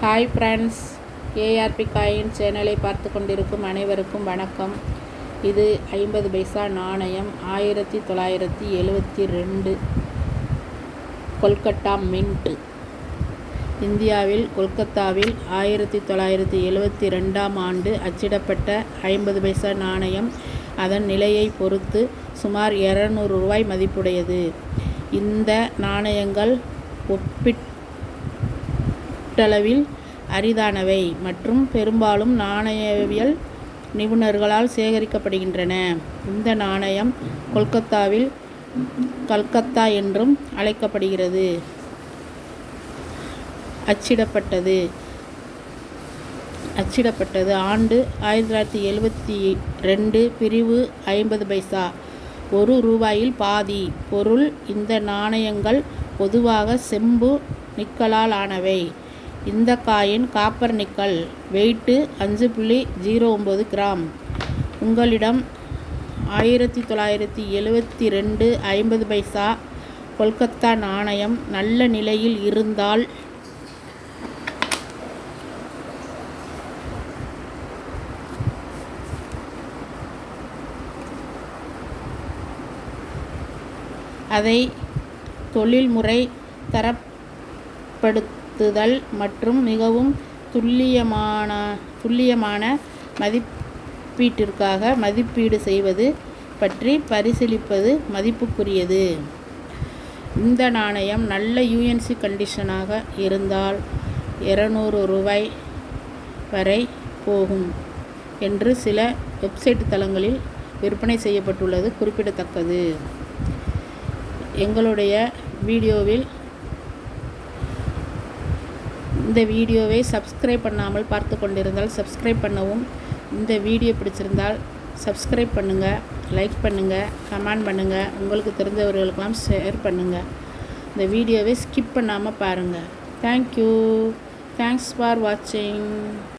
Hi friends ARP coin சேனலை பார்த்து கொண்டிருக்கும் அனைவருக்கும் வணக்கம். இது ஐம்பது பைசா நாணயம் ஆயிரத்தி தொள்ளாயிரத்தி எழுவத்தி ரெண்டு கொல்கட்டா மின்ட். இந்தியாவில் கொல்கத்தாவில் ஆயிரத்தி தொள்ளாயிரத்தி எழுவத்தி ரெண்டாம் ஆண்டு அச்சிடப்பட்ட ஐம்பது பைசா நாணயம் அதன் நிலையை பொறுத்து சுமார் இரநூறு ரூபாய் மதிப்புடையது. இந்த நாணயங்கள் ஒப்பீட்டளவில் அரிதானவை மற்றும் பெரும்பாலும் நாணயவியல் நிபுணர்களால் சேகரிக்கப்படுகின்றன. இந்த நாணயம் கொல்கத்தாவில் கல்கத்தா என்றும் அழைக்கப்படுகிறது. அச்சிடப்பட்டது. அச்சிடப்பட்டது. ஆண்டு ஆயிரத்தி தொள்ளாயிரத்தி எழுபத்தி ரெண்டு பிரிவு ஐம்பது பைசா. ஒரு ரூபாயில் பாதி. பொருள் இந்த நாணயங்கள் பொதுவாக செம்பு நிக்கலால் ஆனவை. இந்த காயின் காப்பர் நிக்கல் வெயிட்டு அஞ்சு புள்ளி ஜீரோ ஒம்பது கிராம். உங்களிடம் ஆயிரத்தி தொள்ளாயிரத்தி எழுவத்தி ரெண்டு ஐம்பது பைசா கொல்கத்தா நாணயம் நல்ல நிலையில் இருந்தால் அதை தொழில்முறை தரப்படுத்துதல் மற்றும் மிகவும் துல்லியமான துல்லியமான மதிப்பீட்டிற்காக மதிப்பீடு செய்வது பற்றி பரிசீலிப்பது மதிப்புக்குரியது. இந்த நாணயம் நல்ல யூஎன்சி கண்டிஷனாக இருந்தால் இரநூறு ரூபாய் வரை போகும் என்று சில வெப்சைட் தளங்களில் விற்பனை செய்யப்பட்டுள்ளது குறிப்பிடத்தக்கது. எங்களுடைய வீடியோவில் இந்த வீடியோவை சப்ஸ்கிரைப் பண்ணாமல் பார்த்து கொண்டிருந்தால் சப்ஸ்கிரைப் பண்ணவும். இந்த வீடியோ பிடிச்சிருந்தால் சப்ஸ்கிரைப் பண்ணுங்கள் லைக் பண்ணுங்கள் கமெண்ட் பண்ணுங்கள் உங்களுக்கு தெரிஞ்சவர்களுக்கெல்லாம் ஷேர் பண்ணுங்கள் இந்த வீடியோவை ஸ்கிப் பண்ணாமல் பாருங்கள் தேங்க்யூ தேங்க்ஸ் ஃபார் வாட்சிங்